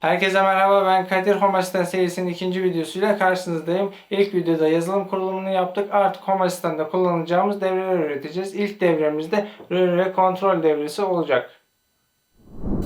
Herkese merhaba ben Kadir Home Assistant serisinin ikinci videosuyla karşınızdayım. İlk videoda yazılım kurulumunu yaptık. Artık Home Assistant'ta kullanacağımız devreler üreteceğiz. İlk devremizde röle kontrol devresi olacak.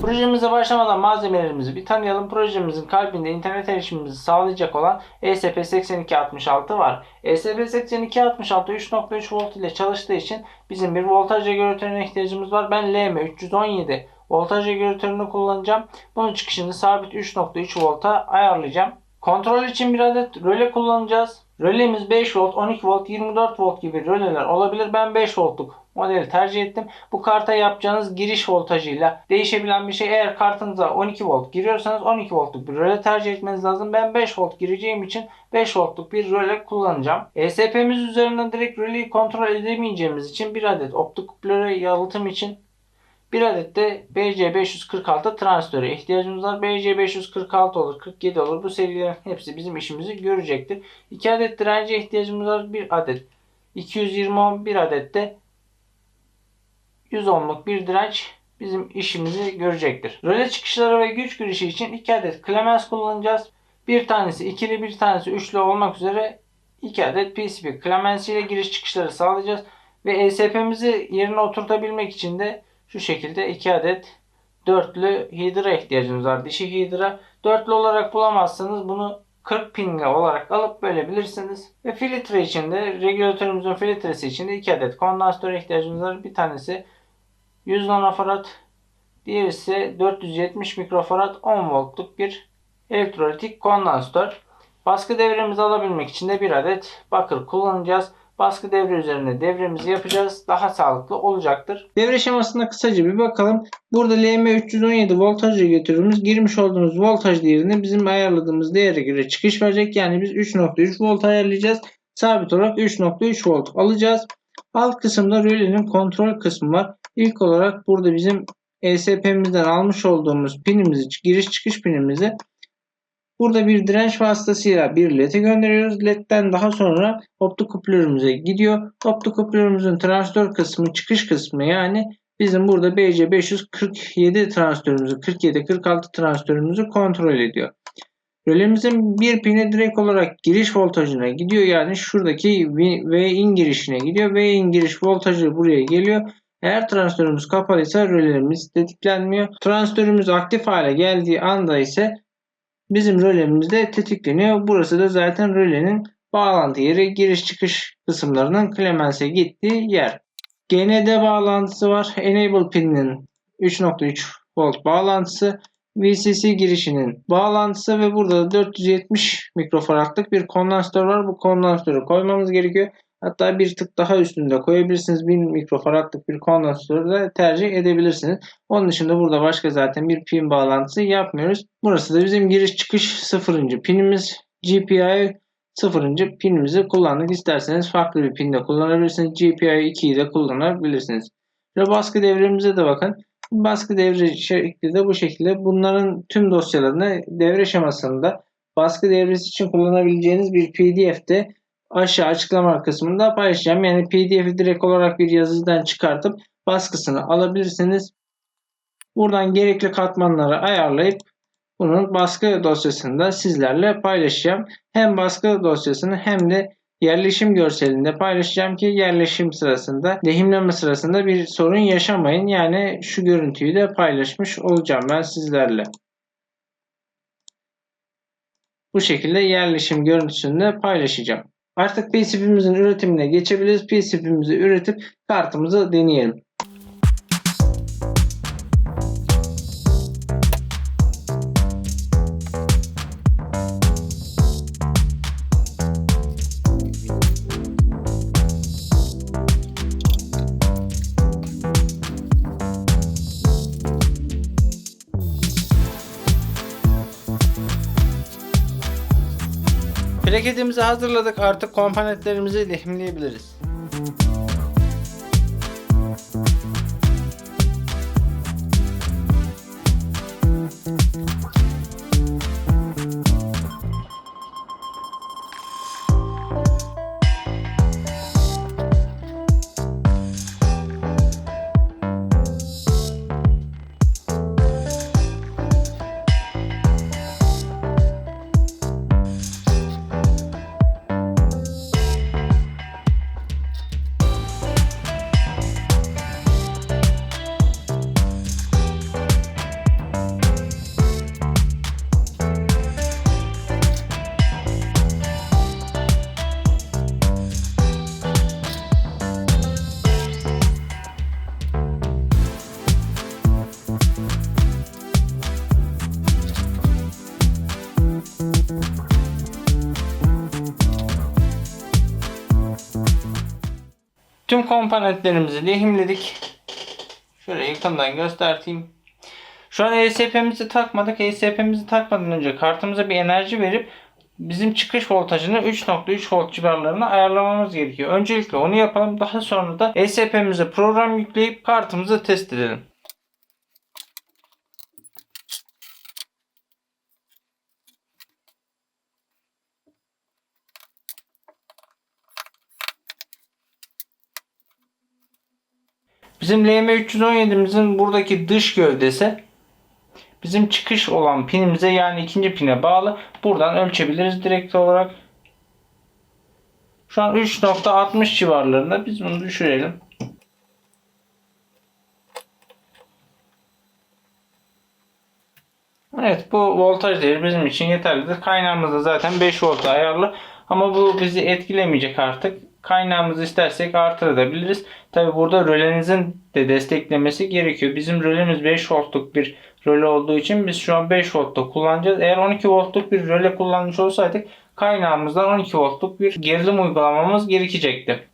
Projemize başlamadan malzemelerimizi bir tanıyalım. Projemizin kalbinde internet erişimimizi sağlayacak olan E ESP8266 var. E ESP8266 3.3 volt ile çalıştığı için bizim bir voltaj regülatörüne ihtiyacımız var. Ben LM317 voltaj regülatörünü kullanacağım. Bunun çıkışını sabit 3.3 volta ayarlayacağım. Kontrol için bir adet röle kullanacağız. Rölemiz 5 volt, 12 volt, 24 volt gibi röleler olabilir. Ben 5 voltluk modeli tercih ettim. Bu karta yapacağınız giriş voltajıyla değişebilen bir şey. Eğer kartınıza 12 volt giriyorsanız 12 voltluk bir röle tercih etmeniz lazım. Ben 5 volt gireceğim için 5 voltluk bir röle kullanacağım. ESP'miz üzerinden direkt röleyi kontrol edemeyeceğimiz için bir adet optik kuplere yalıtım için bir adet de BC546 transistörü ihtiyacımız var. BC546 olur, 47 olur. Bu serilerin hepsi bizim işimizi görecektir. 2 adet dirence ihtiyacımız var. 1 adet 220 ohm, 1 adet de 100 ohmluk bir direnç bizim işimizi görecektir. Röle çıkışları ve güç girişi için 2 adet klemens kullanacağız. Bir tanesi ikili, bir tanesi üçlü olmak üzere 2 adet PCB klemens ile giriş çıkışları sağlayacağız. Ve ESP'mizi yerine oturtabilmek için de şu şekilde 2 adet dörtlü hidra ihtiyacımız var. Dişi hidra. Dörtlü olarak bulamazsanız bunu 40 pinle olarak alıp bölebilirsiniz. Ve filtre için de regülatörümüzün filtresi için de 2 adet kondansöre ihtiyacımız var. Bir tanesi 100 nanofarad, diğeri ise 470 mikrofarad 10 voltluk bir elektrolitik kondansatör. Baskı devremizi alabilmek için de bir adet bakır kullanacağız. Baskı devre üzerine devremizi yapacağız. Daha sağlıklı olacaktır. Devre şemasına kısaca bir bakalım. Burada LM317 voltaj regülatörümüz girmiş olduğumuz voltaj değerini bizim ayarladığımız değere göre çıkış verecek. Yani biz 3.3 volt ayarlayacağız. Sabit olarak 3.3 volt alacağız. Alt kısımda rölenin kontrol kısmı var. İlk olarak burada bizim ESP'mizden almış olduğumuz pinimizi, giriş çıkış pinimizi Burada bir direnç vasıtasıyla bir led'e gönderiyoruz. Led'den daha sonra optokuplerimize gidiyor. Optokuplerimizin transistör kısmı, çıkış kısmı yani bizim burada BC547 transistörümüzü, 47-46 transistörümüzü kontrol ediyor. Rölemizin bir pini direkt olarak giriş voltajına gidiyor. Yani şuradaki V-in girişine gidiyor. V-in giriş voltajı buraya geliyor. Eğer transistörümüz kapalıysa rölerimiz tetiklenmiyor. Transistörümüz aktif hale geldiği anda ise bizim rölemiz de tetikleniyor. Burası da zaten rölenin bağlantı yeri giriş çıkış kısımlarının Clemens'e gittiği yer. GND bağlantısı var. Enable pininin 3.3 volt bağlantısı. VCC girişinin bağlantısı ve burada da 470 mikrofaradlık bir kondansatör var. Bu kondansatörü koymamız gerekiyor. Hatta bir tık daha üstünde koyabilirsiniz. 1000 mikrofaradlık bir kondansatörü de tercih edebilirsiniz. Onun dışında burada başka zaten bir pin bağlantısı yapmıyoruz. Burası da bizim giriş çıkış 0. pinimiz. GPI 0. pinimizi kullandık. İsterseniz farklı bir pinde kullanabilirsiniz. GPI 2'yi de kullanabilirsiniz. Ve baskı devremize de bakın. Baskı devre şekli de bu şekilde. Bunların tüm dosyalarını devre şemasında baskı devresi için kullanabileceğiniz bir pdf'de aşağı açıklama kısmında paylaşacağım. Yani pdf'i direkt olarak bir yazıdan çıkartıp baskısını alabilirsiniz. Buradan gerekli katmanları ayarlayıp bunun baskı dosyasında sizlerle paylaşacağım. Hem baskı dosyasını hem de yerleşim görselinde paylaşacağım ki yerleşim sırasında, lehimleme sırasında bir sorun yaşamayın. Yani şu görüntüyü de paylaşmış olacağım ben sizlerle. Bu şekilde yerleşim görüntüsünü de paylaşacağım. Artık PCB'mizin üretimine geçebiliriz. PCB'mizi üretip kartımızı deneyelim. Plaketimizi hazırladık. Artık komponentlerimizi lehimleyebiliriz. Tüm komponentlerimizi lehimledik. Şöyle yakından göstereyim. Şu an ESP'mizi takmadık. ESP'mizi takmadan önce kartımıza bir enerji verip bizim çıkış voltajını 3.3 volt civarlarına ayarlamamız gerekiyor. Öncelikle onu yapalım. Daha sonra da ESP'mize program yükleyip kartımızı test edelim. Bizim LM317'imizin buradaki dış gövdesi bizim çıkış olan pinimize yani ikinci pine bağlı. Buradan ölçebiliriz direkt olarak. Şu an 3.60 civarlarında biz bunu düşürelim. Evet bu voltaj değeri bizim için yeterlidir. Kaynağımız da zaten 5 volt ayarlı. Ama bu bizi etkilemeyecek artık. Kaynağımızı istersek artırabiliriz. Tabi burada rölenizin de desteklemesi gerekiyor. Bizim rölemiz 5 voltluk bir röle olduğu için biz şu an 5 voltta kullanacağız. Eğer 12 voltluk bir röle kullanmış olsaydık kaynağımızdan 12 voltluk bir gerilim uygulamamız gerekecekti.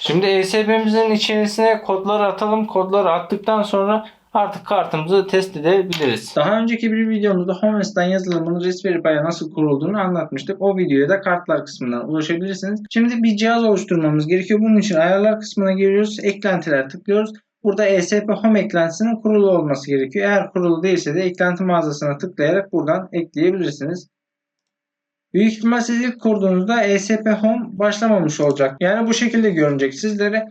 Şimdi ESP'mizin içerisine kodları atalım. Kodları attıktan sonra artık kartımızı test edebiliriz. Daha önceki bir videomuzda Homes'tan yazılımın Raspberry Pi'ye nasıl kurulduğunu anlatmıştık. O videoya da kartlar kısmından ulaşabilirsiniz. Şimdi bir cihaz oluşturmamız gerekiyor. Bunun için ayarlar kısmına giriyoruz. Eklentiler tıklıyoruz. Burada ESP Home eklentisinin kurulu olması gerekiyor. Eğer kurulu değilse de eklenti mağazasına tıklayarak buradan ekleyebilirsiniz. Büyük ihtimal siz ilk kurduğunuzda ESP Home başlamamış olacak. Yani bu şekilde görünecek sizlere.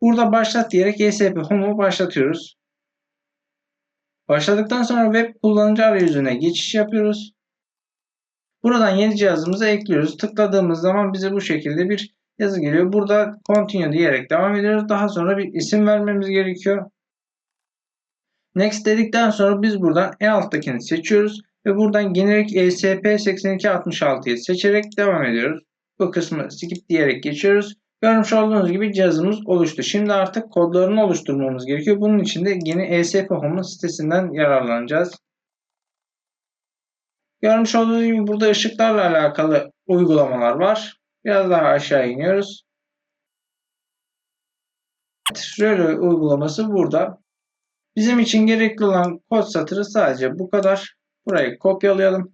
Burada başlat diyerek ESP Home'u başlatıyoruz. Başladıktan sonra web kullanıcı arayüzüne geçiş yapıyoruz. Buradan yeni cihazımıza ekliyoruz. Tıkladığımız zaman bize bu şekilde bir yazı geliyor. Burada continue diyerek devam ediyoruz. Daha sonra bir isim vermemiz gerekiyor. Next dedikten sonra biz buradan en alttakini seçiyoruz. Ve buradan generic ESP8266'yı seçerek devam ediyoruz. Bu kısmı skip diyerek geçiyoruz. Görmüş olduğunuz gibi cihazımız oluştu. Şimdi artık kodlarını oluşturmamız gerekiyor. Bunun için de yeni ESP Home'un sitesinden yararlanacağız. Görmüş olduğunuz gibi burada ışıklarla alakalı uygulamalar var. Biraz daha aşağı iniyoruz. Röle uygulaması burada. Bizim için gerekli olan kod satırı sadece bu kadar. Burayı kopyalayalım.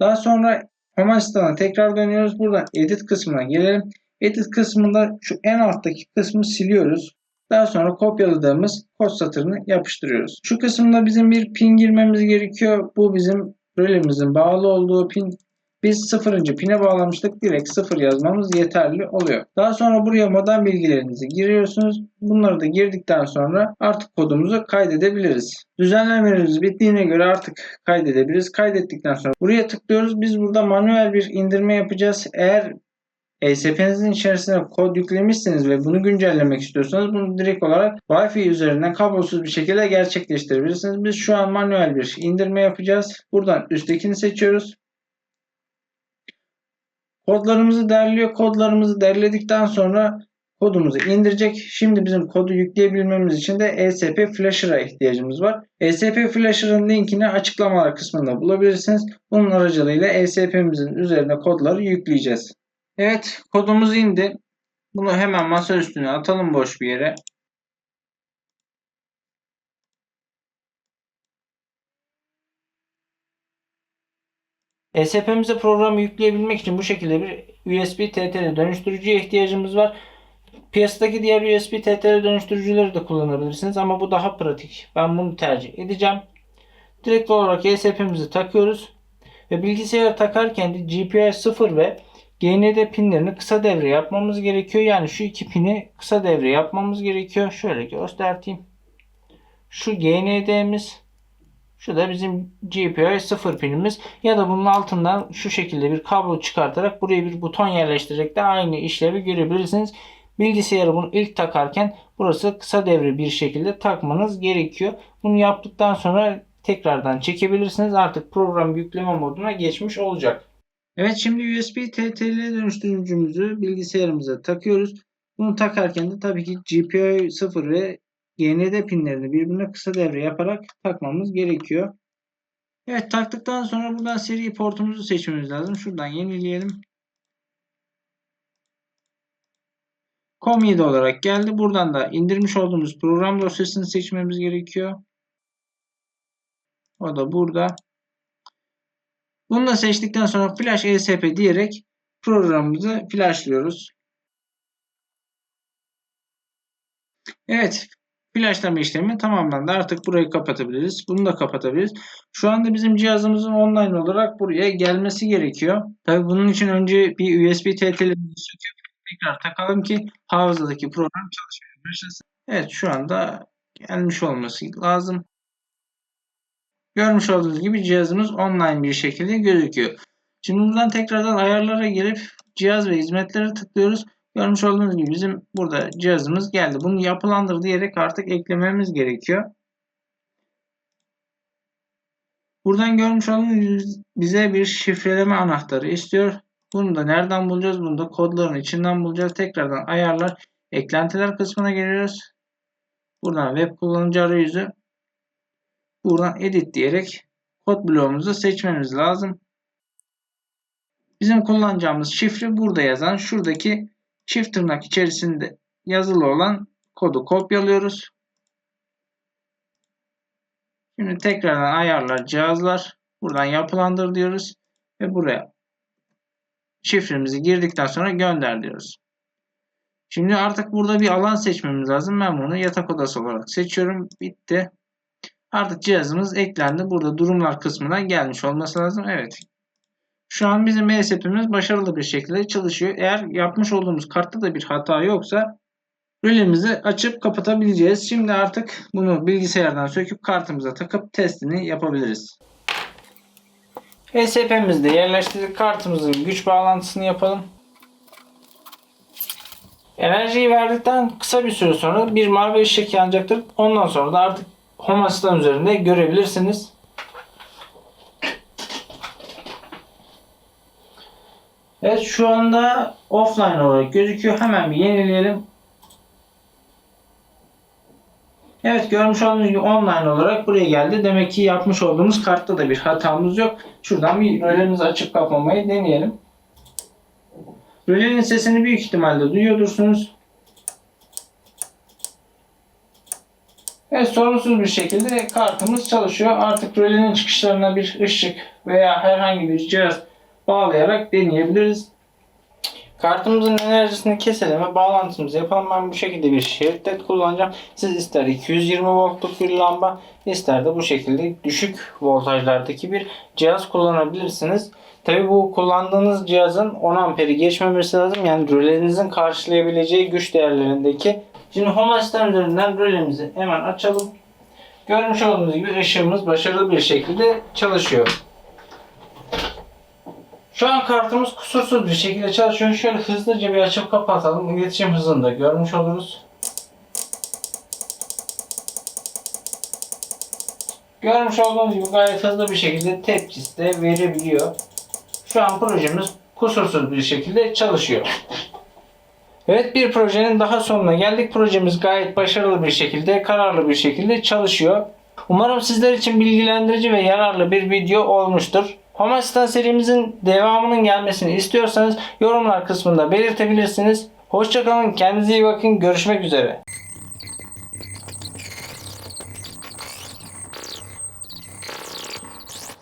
Daha sonra Home Asistan'a tekrar dönüyoruz. Buradan Edit kısmına gelelim. Edit kısmında şu en alttaki kısmı siliyoruz. Daha sonra kopyaladığımız kod satırını yapıştırıyoruz. Şu kısımda bizim bir pin girmemiz gerekiyor. Bu bizim rölemizin bağlı olduğu pin. Biz sıfırıncı pine bağlamıştık. Direkt sıfır yazmamız yeterli oluyor. Daha sonra buraya modem bilgilerinizi giriyorsunuz. Bunları da girdikten sonra artık kodumuzu kaydedebiliriz. Düzenlemelerimiz bittiğine göre artık kaydedebiliriz. Kaydettikten sonra buraya tıklıyoruz. Biz burada manuel bir indirme yapacağız. Eğer ESP'nizin içerisine kod yüklemişsiniz ve bunu güncellemek istiyorsanız bunu direkt olarak Wi-Fi üzerinden kablosuz bir şekilde gerçekleştirebilirsiniz. Biz şu an manuel bir indirme yapacağız. Buradan üsttekini seçiyoruz. Kodlarımızı derliyor. Kodlarımızı derledikten sonra kodumuzu indirecek. Şimdi bizim kodu yükleyebilmemiz için de ESP Flasher'a ihtiyacımız var. ESP Flasher'ın linkini açıklamalar kısmında bulabilirsiniz. Bunun aracılığıyla ESP'mizin üzerine kodları yükleyeceğiz. Evet kodumuz indi. Bunu hemen masa üstüne atalım boş bir yere. ESP'mize programı yükleyebilmek için bu şekilde bir USB TTL dönüştürücüye ihtiyacımız var. Piyasadaki diğer USB TTL dönüştürücüleri de kullanabilirsiniz ama bu daha pratik. Ben bunu tercih edeceğim. Direkt olarak ESP'mizi takıyoruz. Ve bilgisayara takarken de GPI 0 ve GND pinlerini kısa devre yapmamız gerekiyor. Yani şu iki pini kısa devre yapmamız gerekiyor. Şöyle göstereyim. Şu GND'miz şu da bizim GPI 0 pinimiz ya da bunun altından şu şekilde bir kablo çıkartarak buraya bir buton yerleştirerek de aynı işlevi görebilirsiniz. Bilgisayarı bunu ilk takarken burası kısa devre bir şekilde takmanız gerekiyor. Bunu yaptıktan sonra tekrardan çekebilirsiniz. Artık program yükleme moduna geçmiş olacak. Evet şimdi USB TTL dönüştürücümüzü bilgisayarımıza takıyoruz. Bunu takarken de tabii ki GPIO 0 ve GND pinlerini birbirine kısa devre yaparak takmamız gerekiyor. Evet taktıktan sonra buradan seri portumuzu seçmemiz lazım. Şuradan yenileyelim. Com7 olarak geldi. Buradan da indirmiş olduğumuz program dosyasını seçmemiz gerekiyor. O da burada. Bunu da seçtikten sonra Flash ESP diyerek programımızı flashlıyoruz. Evet. Flashlama işlemi tamamlandı. Artık burayı kapatabiliriz. Bunu da kapatabiliriz. Şu anda bizim cihazımızın online olarak buraya gelmesi gerekiyor. Tabii bunun için önce bir USB TT'lerimizi söküp tekrar takalım ki hafızadaki program çalışmaya başlasın. Evet şu anda gelmiş olması lazım. Görmüş olduğunuz gibi cihazımız online bir şekilde gözüküyor. Şimdi buradan tekrardan ayarlara girip cihaz ve hizmetlere tıklıyoruz. Görmüş olduğunuz gibi bizim burada cihazımız geldi. Bunu yapılandır diyerek artık eklememiz gerekiyor. Buradan görmüş olduğunuz bize bir şifreleme anahtarı istiyor. Bunu da nereden bulacağız? Bunu da kodların içinden bulacağız. Tekrardan ayarlar, eklentiler kısmına geliyoruz. Buradan web kullanıcı arayüzü. Buradan edit diyerek kod bloğumuzu seçmemiz lazım. Bizim kullanacağımız şifre burada yazan şuradaki çift tırnak içerisinde yazılı olan kodu kopyalıyoruz. Şimdi tekrardan ayarlar cihazlar. Buradan yapılandır diyoruz. Ve buraya şifremizi girdikten sonra gönder diyoruz. Şimdi artık burada bir alan seçmemiz lazım. Ben bunu yatak odası olarak seçiyorum. Bitti. Artık cihazımız eklendi. Burada durumlar kısmına gelmiş olması lazım. Evet. Şu an bizim ESP'miz başarılı bir şekilde çalışıyor. Eğer yapmış olduğumuz kartta da bir hata yoksa rölemizi açıp kapatabileceğiz. Şimdi artık bunu bilgisayardan söküp kartımıza takıp testini yapabiliriz. ESP'mizde yerleştirdik. Kartımızın güç bağlantısını yapalım. Enerjiyi verdikten kısa bir süre sonra bir mavi ışık yanacaktır. Ondan sonra da artık Home Assistant üzerinde görebilirsiniz. Evet şu anda offline olarak gözüküyor. Hemen bir yenileyelim. Evet görmüş olduğunuz gibi online olarak buraya geldi. Demek ki yapmış olduğumuz kartta da bir hatamız yok. Şuradan bir rölemizi açıp kapamayı deneyelim. Rölenin sesini büyük ihtimalle duyuyordursunuz. Evet sorunsuz bir şekilde kartımız çalışıyor. Artık rölenin çıkışlarına bir ışık veya herhangi bir cihaz bağlayarak deneyebiliriz. Kartımızın enerjisini keselim ve bağlantımızı yapalım. Ben bu şekilde bir şerit led kullanacağım. Siz ister 220 voltluk bir lamba ister de bu şekilde düşük voltajlardaki bir cihaz kullanabilirsiniz. Tabi bu kullandığınız cihazın 10 amperi geçmemesi lazım. Yani rölenizin karşılayabileceği güç değerlerindeki. Şimdi Home Assistant üzerinden rölemizi hemen açalım. Görmüş olduğunuz gibi ışığımız başarılı bir şekilde çalışıyor. Şu an kartımız kusursuz bir şekilde çalışıyor. Şöyle hızlıca bir açıp kapatalım. İletişim hızını da görmüş oluruz. Görmüş olduğunuz gibi gayet hızlı bir şekilde tepkisi de verebiliyor. Şu an projemiz kusursuz bir şekilde çalışıyor. Evet bir projenin daha sonuna geldik. Projemiz gayet başarılı bir şekilde, kararlı bir şekilde çalışıyor. Umarım sizler için bilgilendirici ve yararlı bir video olmuştur. Home serimizin devamının gelmesini istiyorsanız yorumlar kısmında belirtebilirsiniz. Hoşçakalın, kendinize iyi bakın, görüşmek üzere.